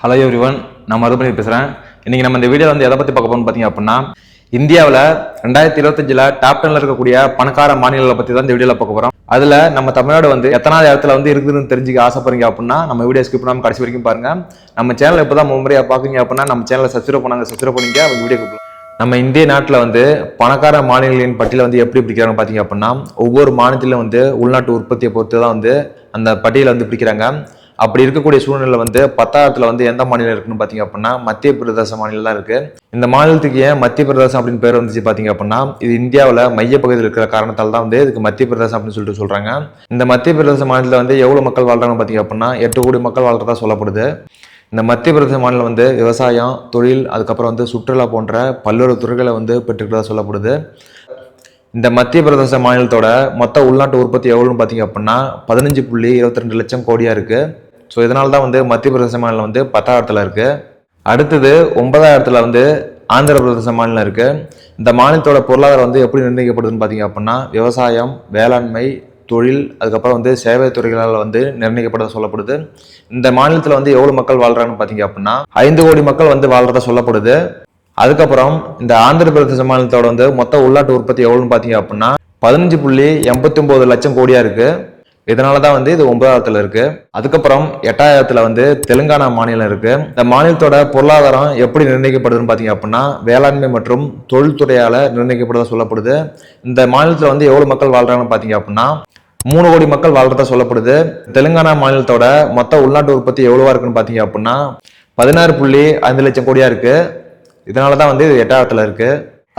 Hello everyone நான் மறுபடியும் பேசுகிறேன் இன்னைக்கு நம்ம இந்த வீடியோ வந்து எதை பற்றி பார்க்க போறோம்னு பார்த்தீங்க அப்படின்னா இந்தியாவில் ரெண்டாயிரத்தி இருபத்தஞ்சில் டாப் டென்ல இருக்கக்கூடிய பணக்கார மாநிலங்களை பற்றி தான் இந்த வீடியோவில் பார்க்க போகிறோம் அதில் நம்ம தமிழ்நாடு வந்து எத்தனாவது இடத்துல வந்து இருக்குதுன்னு தெரிஞ்சுக்க ஆசைப்படுறீங்க அப்படின்னா நம்ம வீடியோ ஸ்கிப் பண்ணாமல் கடைசி வரைக்கும் பாருங்கள் நம்ம சேனல் இப்போ தான் முறையாக பார்க்குறீங்க அப்படின்னா நம்ம சேனலை சப்ஸ்கிரைப் பண்ணாங்க சப்ஸ்கிரைப் பண்ணிங்க அவங்க வீடியோ நம்ம இந்திய நாட்டில் வந்து பணக்கார மாநிலங்களின் பட்டியலை வந்து எப்படி பிடிக்கிறாங்க பார்த்தீங்க அப்படின்னா ஒவ்வொரு மாநிலத்திலும் வந்து உள்நாட்டு உற்பத்தியை பொறுத்து தான் வந்து அந்த பட்டியலை வந்து பிடிக்கிறாங்க. அப்படி இருக்கக்கூடிய சூழ்நிலை வந்து பத்தாயிரத்தில் வந்து எந்த மாநிலம் இருக்குன்னு பார்த்தீங்க அப்படின்னா மத்திய பிரதேச மாநிலம் தான் இருக்குது இந்த மாநிலத்துக்கு ஏன் மத்திய பிரதேசம் அப்படின்னு பேர் வந்துச்சு பார்த்தீங்க அப்படின்னா இது இந்தியாவில் மையப்பகுதியில் இருக்கிற காரணத்தால் தான் வந்து இதுக்கு மத்திய பிரதேசம் அப்படின்னு சொல்லிட்டு சொல்கிறாங்க இந்த மத்திய பிரதேச மாநிலத்தில் வந்து எவ்வளோ மக்கள் வாழ்கிறாங்கன்னு பார்த்தீங்க அப்படின்னா எட்டு கோடி மக்கள் வாழ்கிறதா சொல்லப்படுது. இந்த மத்திய பிரதேச மாநிலம் வந்து விவசாயம் தொழில் அதுக்கப்புறம் வந்து சுற்றுலா போன்ற பல்வேறு துறைகளை வந்து பெற்றுக்கிறதா சொல்லப்படுது. இந்த மத்திய பிரதேச மாநிலத்தோட மொத்த உள்நாட்டு உற்பத்தி எவ்வளோன்னு பார்த்தீங்க அப்படின்னா பதினஞ்சு புள்ளி இருபத்தி ரெண்டு லட்சம் கோடியாக இருக்குது ஸோ இதனால தான் வந்து மத்திய பிரதேச மாநிலம் வந்து பத்தாயிரத்தில் இருக்குது அடுத்தது ஒன்பதாயிரத்தில் வந்து ஆந்திர பிரதேச மாநிலம் இருக்குது இந்த மாநிலத்தோட பொருளாதாரம் வந்து எப்படி நிர்ணயிக்கப்படுதுன்னு பார்த்தீங்க அப்படின்னா விவசாயம் வேளாண்மை தொழில் அதுக்கப்புறம் வந்து சேவை துறைகளால் வந்து நிர்ணயிக்கப்பட சொல்லப்படுது. இந்த மாநிலத்தில் வந்து எவ்வளோ மக்கள் வாழ்கிறாங்கன்னு பார்த்தீங்க அப்படின்னா ஐந்து கோடி மக்கள் வந்து வாழ்றதா சொல்லப்படுது. அதுக்கப்புறம் இந்த ஆந்திர பிரதேச மாநிலத்தோட வந்து மொத்த உள்நாட்டு உற்பத்தி எவ்வளோன்னு பார்த்தீங்க அப்படின்னா பதினஞ்சு புள்ளி எண்பத்தி ஒம்பது லட்சம் கோடியாக இருக்குது இதனால தான் வந்து இது ஒன்பதாயிரத்தில் இருக்கு. அதுக்கப்புறம் எட்டாயிரத்தில் வந்து தெலுங்கானா மாநிலம் இருக்கு. இந்த மாநிலத்தோட பொருளாதாரம் எப்படி நிர்ணயிக்கப்படுதுன்னு பார்த்தீங்க அப்படின்னா வேளாண்மை மற்றும் தொழில்துறையால் நிர்ணயிக்கப்படுதா சொல்லப்படுது. இந்த மாநிலத்தில் வந்து எவ்வளோ மக்கள் வாழ்றாங்கன்னு பார்த்தீங்க அப்படின்னா மூணு கோடி மக்கள் வாழ்றதா சொல்லப்படுது. தெலுங்கானா மாநிலத்தோட மொத்த உள்நாட்டு உற்பத்தி எவ்வளோவா இருக்குன்னு பார்த்தீங்க அப்படின்னா பதினாறு புள்ளி ஐந்து லட்சம் கோடியா இருக்கு. இதனால தான் வந்து இது எட்டாயிரத்தில் இருக்கு.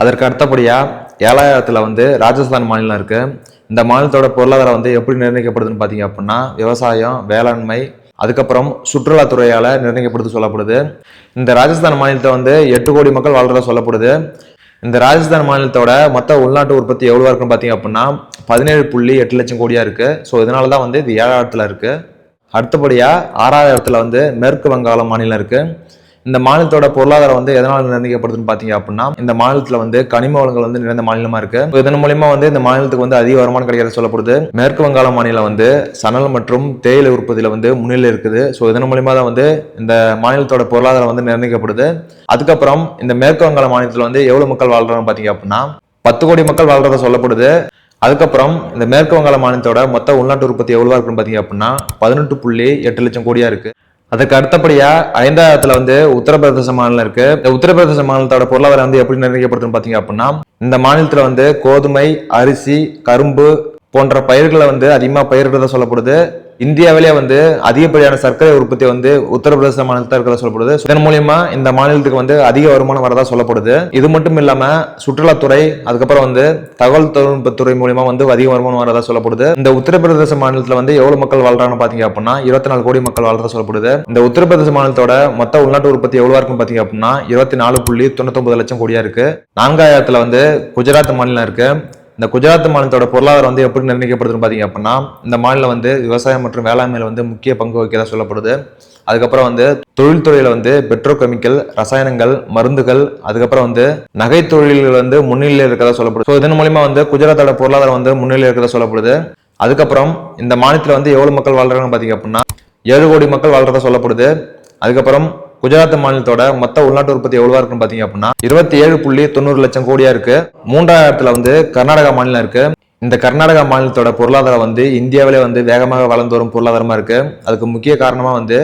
அதற்கு அடுத்தபடியாக ஏழாயிரத்தில் வந்து ராஜஸ்தான் மாநிலம் இருக்குது இந்த மாநிலத்தோட பொருளாதாரம் வந்து எப்படி நிர்ணயிக்கப்படுதுன்னு பார்த்தீங்க அப்படின்னா விவசாயம் வேளாண்மை அதுக்கப்புறம் சுற்றுலாத்துறையால் நிர்ணயிக்கப்படுது சொல்லப்படுது. இந்த ராஜஸ்தான் மாநிலத்தை வந்து எட்டு கோடி மக்கள் வாழ்றதா சொல்லப்படுது. இந்த ராஜஸ்தான் மாநிலத்தோட மொத்த உள்நாட்டு உற்பத்தி எவ்வளோ இருக்குன்னு பார்த்தீங்க அப்படின்னா பதினேழு புள்ளி எட்டு லட்சம் கோடியாக இருக்குது ஸோ இதனால தான் வந்து இது ஏழாயிரத்தில் இருக்குது அடுத்தபடியாக ஆறாவது இடத்துல வந்து மேற்கு வங்காளம் மாநிலம் இருக்குது இந்த மாநிலத்தோட பொருளாதாரம் வந்து எதனால் நிர்ணயிக்கப்படுதுன்னு பார்த்தீங்க அப்படின்னா இந்த மாநிலத்தில் வந்து கனிம வளங்கள் வந்து நிறைந்த மாநிலமா இருக்கு. இதன் மூலியமா வந்து இந்த மாநிலத்துக்கு வந்து அதிக வருமானம் கிடைக்கிறது சொல்லப்படுது. மேற்கு வங்காள மாநிலம் வந்து சணல் மற்றும் தேயிலை உற்பத்தியில வந்து முன்னிலை இருக்குது. ஸோ இதன் மூலியமா தான் வந்து இந்த மாநிலத்தோட பொருளாதாரம் வந்து நிர்ணயிக்கப்படுது. அதுக்கப்புறம் இந்த மேற்கு வங்காள மாநிலத்தில் வந்து எவ்வளவு மக்கள் வாழ்றாங்க பார்த்தீங்க அப்படின்னா பத்து கோடி மக்கள் வாழ்றதா சொல்லப்படுது. அதுக்கப்புறம் இந்த மேற்கு வங்காள மாநிலத்தோட மொத்த உள்நாட்டு உற்பத்தி எவ்வளவா இருக்குன்னு பார்த்தீங்க அப்படின்னா பதினெட்டு புள்ளி எட்டு லட்சம் கோடியா இருக்கு. அதுக்கு அடுத்தபடியா ஐந்தாயிரத்துல வந்து உத்தரப்பிரதேச மாநிலம் இருக்கு. இந்த உத்தரப்பிரதேச மாநிலத்தோட பொருளாதாரம் வந்து எப்படி நிர்ணயிக்கப்படுதுன்னு பாத்தீங்க அப்படின்னா இந்த மாநிலத்துல வந்து கோதுமை அரிசி கரும்பு போன்ற பயிர்களை வந்து அதிகமாக பயிரிடுறதா சொல்லப்படுது. இந்தியாவிலேயே வந்து அதிகப்படியான சர்க்கரை உற்பத்தி வந்து உத்தரப்பிரதேச மாநிலத்தில் இருக்கிறதா சொல்லப்படுது. இதன் மூலியமா இந்த மாநிலத்துக்கு வந்து அதிக வருமானம் வரதா சொல்லப்படுது. இது மட்டும் இல்லாம சுற்றுலாத்துறை அதுக்கப்புறம் வந்து தகவல் தொழில்நுட்பத்துறை மூலியமா வந்து அதிக வருமானம் வரதா சொல்லப்படுது. இந்த உத்தரப்பிரதேச மாநிலத்துல வந்து எவ்வளவு மக்கள் வாழ்றாங்கன்னு பாத்தீங்க அப்படின்னா இருபத்தி நாலு கோடி மக்கள் வாழ்றதா சொல்லப்படுது. இந்த உத்தரப்பிரதேச மாநிலத்தோட மொத்த உள்நாட்டு உற்பத்தி எவ்வளவா இருக்குன்னு பாத்தீங்க அப்படின்னா இருபத்தி நாலு புள்ளி தொண்ணூத்தொன்பது லட்சம் கோடியா இருக்கு. நான்காயிரத்துல வந்து குஜராத் மாநிலம் இருக்கு. இந்த குஜராத் மாநிலத்தோட பொருளாதாரம் வந்து எப்படி நிர்ணயிக்கப்படுதுன்னு பார்த்தீங்க அப்படின்னா இந்த மாநிலம் வந்து விவசாயம் மற்றும் வேளாண்மையில வந்து முக்கிய பங்கு வகிக்கிறதா சொல்லப்படுது. அதுக்கப்புறம் வந்து தொழில்துறையில வந்து பெட்ரோகெமிக்கல் ரசாயனங்கள் மருந்துகள் அதுக்கப்புறம் வந்து நகை தொழில்கள் வந்து முன்னிலையில் இருக்கிறதா சொல்லப்படுது. ஸோ இதன் மூலியமா வந்து குஜராத்தோட பொருளாதாரம் வந்து முன்னிலையில் இருக்கிறதா சொல்லப்படுது. அதுக்கப்புறம் இந்த மாநிலத்தில் வந்து எவ்வளவு மக்கள் வாழ்றாங்கன்னு பார்த்தீங்க அப்படின்னா ஏழு கோடி மக்கள் வாழ்றதா சொல்லப்படுது. அதுக்கப்புறம் குஜராத் மாநிலத்தோட மொத்த உள்நாட்டு உற்பத்தி எவ்வளவா இருக்குன்னு பாத்தீங்க அப்படின்னா இருபத்தி ஏழு புள்ளி தொண்ணூறு லட்சம் கோடியா இருக்கு. மூன்றாயிரத்துல வந்து கர்நாடகா மாநிலம் இருக்கு. இந்த கர்நாடகா மாநிலத்தோட பொருளாதாரம் வந்து இந்தியாவிலே வந்து வேகமாக வளர்ந்து வரும் பொருளாதாரமா இருக்கு. அதுக்கு முக்கிய காரணமா வந்து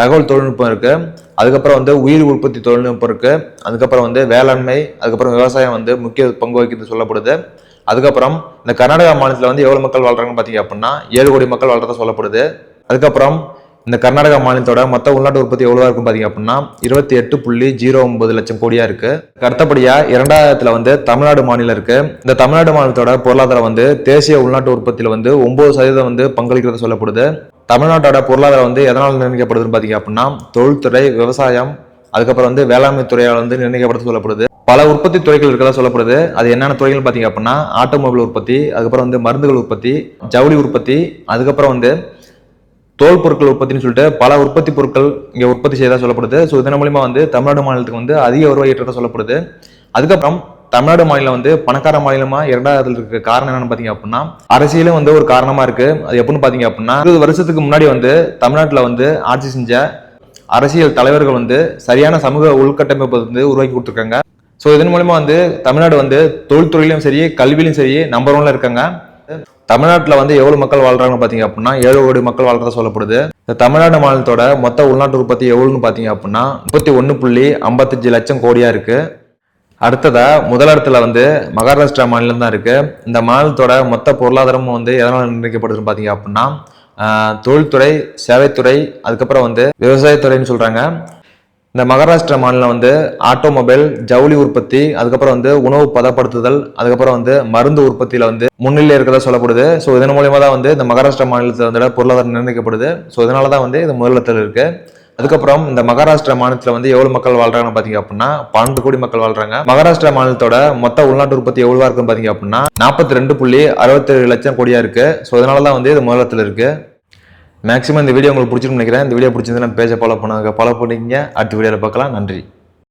தகவல் தொழில்நுட்பம் இருக்கு. அதுக்கப்புறம் வந்து உயிர் உற்பத்தி தொழில்நுட்பம் இருக்கு. அதுக்கப்புறம் வந்து வேளாண்மை அதுக்கப்புறம் விவசாயம் வந்து முக்கிய பங்கு வகிக்கிறது சொல்லப்படுது. அதுக்கப்புறம் இந்த கர்நாடகா மாநிலத்தில் வந்து எவ்வளோ மக்கள் வாழ்கிறாங்கன்னு பார்த்தீங்க அப்படின்னா ஏழு கோடி மக்கள் வாழ்றதா சொல்லப்படுது. அதுக்கப்புறம் இந்த கர்நாடகா மாநிலத்தோட மொத்த உள்நாட்டு உற்பத்தி எவ்வளவா இருக்கும் பாத்தீங்க அப்படின்னா இருபத்தி எட்டு புள்ளி ஜீரோ ஒன்பது லட்சம் கோடியா இருக்கு. அடுத்தபடியா இரண்டாயிரத்துல வந்து தமிழ்நாடு மாநிலம் இருக்கு. இந்த தமிழ்நாடு மாநிலத்தோட பொருளாதாரம் வந்து தேசிய உள்நாட்டு உற்பத்தியில வந்து ஒன்பது சதவீதம் வந்து பங்களிக்கிறது சொல்லப்படுது. தமிழ்நாட்டோட பொருளாதாரம் வந்து எதனால் நிர்ணயிக்கப்படுதுன்னு பாத்தீங்க அப்படின்னா தொழில்துறை விவசாயம் அதுக்கப்புறம் வந்து வேளாண்மை துறையால் வந்து நிர்ணயிக்கப்படுது சொல்லப்படுது. பல உற்பத்தி துறைகள் இருக்கிறதா சொல்லப்படுது. அது என்னென்ன துறைகள் பார்த்தீங்க அப்படின்னா ஆட்டோமொபைல் உற்பத்தி அதுக்கப்புறம் வந்து மருந்துகள் உற்பத்தி ஜவுளி உற்பத்தி அதுக்கப்புறம் வந்து தோல் பொருட்கள் உற்பத்தின்னு சொல்லிட்டு பல உற்பத்தி பொருட்கள் இங்க உற்பத்தி செய்ததாக சொல்லப்படுது. ஸோ இதன் மூலியமா வந்து தமிழ்நாடு மாநிலத்துக்கு வந்து அதிக வருவாய் ஈட்டுறதா சொல்லப்படுது. அதுக்கப்புறம் தமிழ்நாடு மாநிலம் வந்து பணக்கார மாநிலமா இரண்டாவதுல இருக்க காரணம் என்னன்னு பாத்தீங்க அப்படின்னா அரசியலும் வந்து ஒரு காரணமா இருக்கு. அது எப்படின்னு பாத்தீங்க அப்படின்னா இருபது வருஷத்துக்கு முன்னாடி வந்து தமிழ்நாட்டில் வந்து ஆட்சி செஞ்ச அரசியல் தலைவர்கள் வந்து சரியான சமூக உள்கட்டமைப்பு வந்து உருவாக்கி கொடுத்துருக்காங்க. ஸோ இதன் மூலமா வந்து தமிழ்நாடு வந்து தொழில்துறையிலும் சரி கல்வியிலும் சரி நம்பர் ஒன்ல இருக்காங்க. தமிழ்நாட்டில் வந்து எவ்வளவு மக்கள் வாழ்றாங்கன்னு பார்த்தீங்க அப்படின்னா ஏழு கோடி மக்கள் வாழ்றதா சொல்லப்படுது. இந்த தமிழ்நாடு மாநிலத்தோட மொத்த உள்நாட்டு உற்பத்தி எவ்வளோன்னு பார்த்தீங்க அப்படின்னா முப்பத்தி ஒன்று புள்ளி ஐம்பத்தஞ்சு லட்சம் கோடியாக இருக்குது அடுத்ததாக முதலிடத்துல வந்து மகாராஷ்டிரா மாநிலம் தான் இருக்குது இந்த மாநிலத்தோட மொத்த பொருளாதாரமும் வந்து எதனால் நிர்ணயிக்கப்படுதுன்னு பார்த்தீங்க அப்படின்னா தொழில்துறை சேவைத்துறை அதுக்கப்புறம் வந்து விவசாயத்துறைன்னு சொல்கிறாங்க இந்த மகாராஷ்டிரா மாநிலம் வந்து ஆட்டோமொபைல் ஜவுளி உற்பத்தி அதுக்கப்புறம் வந்து உணவு பதப்படுத்துதல் அதுக்கப்புறம் வந்து மருந்து உற்பத்தியில வந்து முன்னிலை இருக்கிறதா சொல்லப்படுது. ஸோ இதன் மூலியமா தான் வந்து இந்த மகாராஷ்டிரா மாநிலத்தில் வந்து பொருளாதாரம் நிர்ணயிக்கப்படுது. ஸோ இதனால தான் வந்து இது முதலிடத்தில் இருக்கு. அதுக்கப்புறம் இந்த மகாராஷ்டிரா மாநிலத்தில் வந்து எவ்வளோ மக்கள் வாழ்றாங்கன்னு பார்த்தீங்க அப்படின்னா பன்னெண்டு கோடி மக்கள் வாழ்றாங்க. மகாராஷ்டிரா மாநிலத்தோட மொத்த உள்நாட்டு உற்பத்தி எவ்வளவா இருக்குன்னு பார்த்தீங்க அப்படின்னா நாற்பத்தி ரெண்டு புள்ளி அறுபத்தேழு லட்சம் கோடியா இருக்கு. ஸோ இதனால தான் வந்து இது முதலிடத்தில் இருக்கு. மேக்ஸிமம் இந்த வீடியோ உங்களுக்கு பிடிச்சிருக்குன்னு நினைக்கிறேன். இந்த வீடியோ பிடிச்சிருந்தா பேஜை ஃபாலோ பண்ணுங்க ஃபாலோ பண்ணிக்கங்க. அடுத்த வீடியோவில் பார்க்கலாம். நன்றி.